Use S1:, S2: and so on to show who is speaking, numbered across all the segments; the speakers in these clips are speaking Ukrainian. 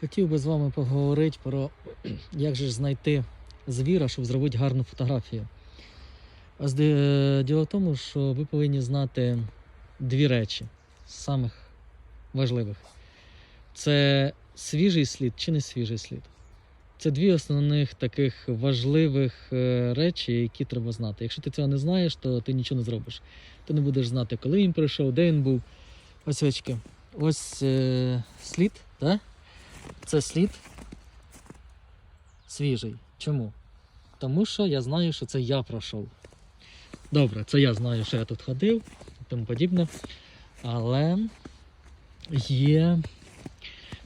S1: Хотів би з вами поговорити про як же знайти звіра, щоб зробити гарну фотографію. Діло в тому, що ви повинні знати дві речі з самих важливих: це свіжий слід чи не свіжий слід. Це дві основних таких важливих е, речі, які треба знати. Якщо ти цього не знаєш, то ти нічого не зробиш. Ти не будеш знати, коли він прийшов, де він був. Ось очки. Ось е, слід, так? Це слід свіжий. Чому? Тому що я знаю, що це я пройшов. Добре, це я знаю, що я тут ходив і тому подібне. Але є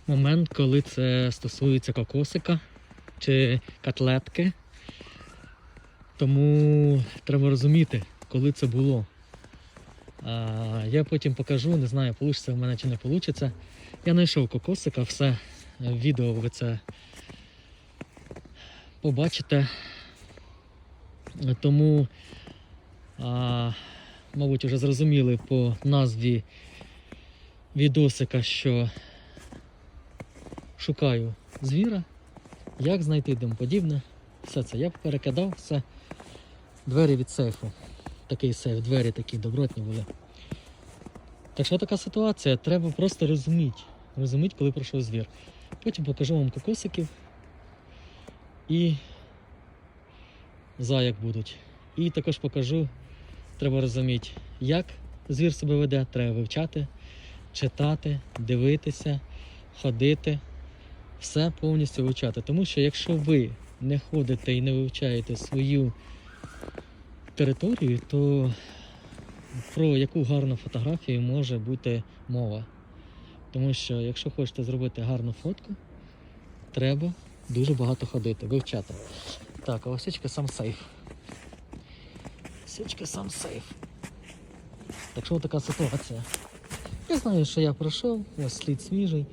S1: момент, коли це стосується кокосика чи котлетки. Тому треба розуміти, коли це було. Я потім покажу, не знаю, вийде в мене чи не вийде. Я знайшов кокосика, все. Відео ви це побачите. Тому, а, мабуть, вже зрозуміли по назві відосика, що шукаю звіра, як знайти тому подібне. Все це я перекидав, все. Двері від сейфу. Такий сейф, двері такі добротні були. Так що така ситуація, треба просто розуміти, розуміти, коли пройшов звір. Потім покажу вам кокосиків і заяк будуть. І також покажу, треба розуміти, як звір себе веде, треба вивчати, читати, дивитися, ходити, все повністю вивчати. Тому що якщо ви не ходите і не вивчаєте свою територію, то про яку гарну фотографію може бути мова. Тому що якщо хочете зробити гарну фотку, треба дуже багато ходити, вивчати. Так, а осечка сам сейф. Осечка сам сейф. Так що така ситуація. Я знаю, що я пройшов, ось слід свіжий,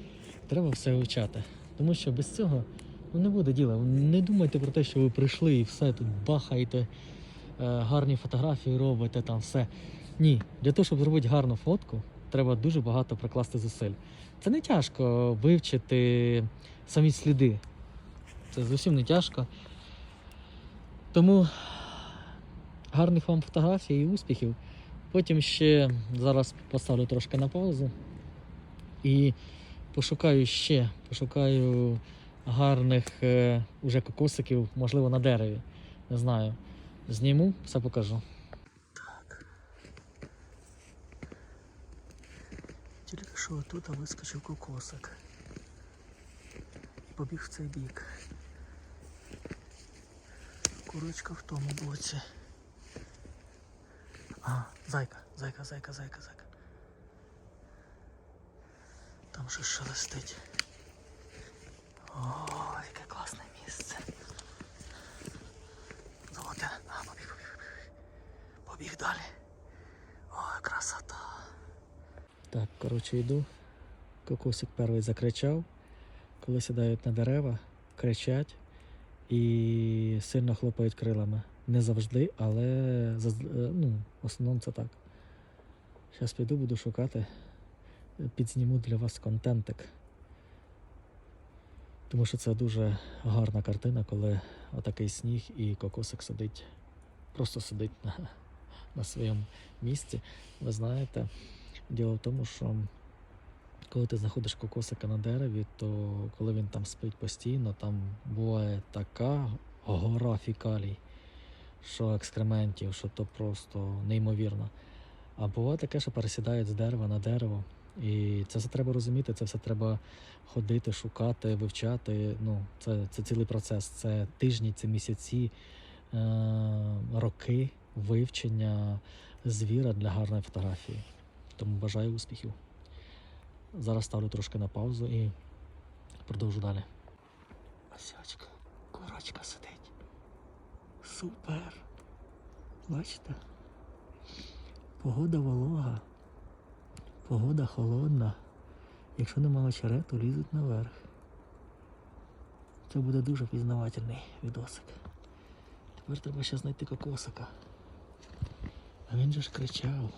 S1: треба все вивчати. Тому що без цього ну, не буде діла. Не думайте про те, що ви прийшли і все тут бахаєте, е, гарні фотографії робите, там все. Ні, для того, щоб зробити гарну фотку, треба дуже багато прикласти зусиль. Це не тяжко вивчити самі сліди. Це зовсім не тяжко. Тому гарних вам фотографій і успіхів. Потім ще зараз поставлю трошки на паузу і пошукаю ще, пошукаю гарних е, уже кокосиків, можливо, на дереві. Не знаю. Зніму, все покажу. Що тут вискочив кокосик. Побіг в цей бік. Курочка в тому боці. А, зайка, зайка, зайка, зайка, зайка. Там щось шелестить. О, яке класне місце. Золоте. А, побіг, побіг, побіг. Побіг далі. Ой, красота. Так, коротше, йду. Кокосик перший закричав. Коли сідають на дерева, кричать і сильно хлопають крилами. Не завжди, але е, ну, в основному це так. Зараз піду, буду шукати, е, підзніму для вас контентик. Тому що це дуже гарна картина, коли отакий сніг і кокосик сидить, просто сидить на, на своєму місці. Ви знаєте, діло в тому, що коли ти знаходиш кокосика на дереві, то коли він там спить постійно, там буває така гора фікалій, що екскрементів, що то просто неймовірно. А буває таке, що пересідають з дерева на дерево. І це все треба розуміти, це все треба ходити, шукати, вивчати. Ну, це, це цілий процес. Це тижні, це місяці, е- роки вивчення звіра для гарної фотографії. Тому бажаю успіхів. Зараз ставлю трошки на паузу і продовжу далі. Осячка, курочка сидить. Супер. Бачите? Погода волога. Погода холодна. Якщо нема очерету, лізуть наверх. Це буде дуже пізнавательний відосик. Тепер треба ще знайти кокосика. А він же ж кричав.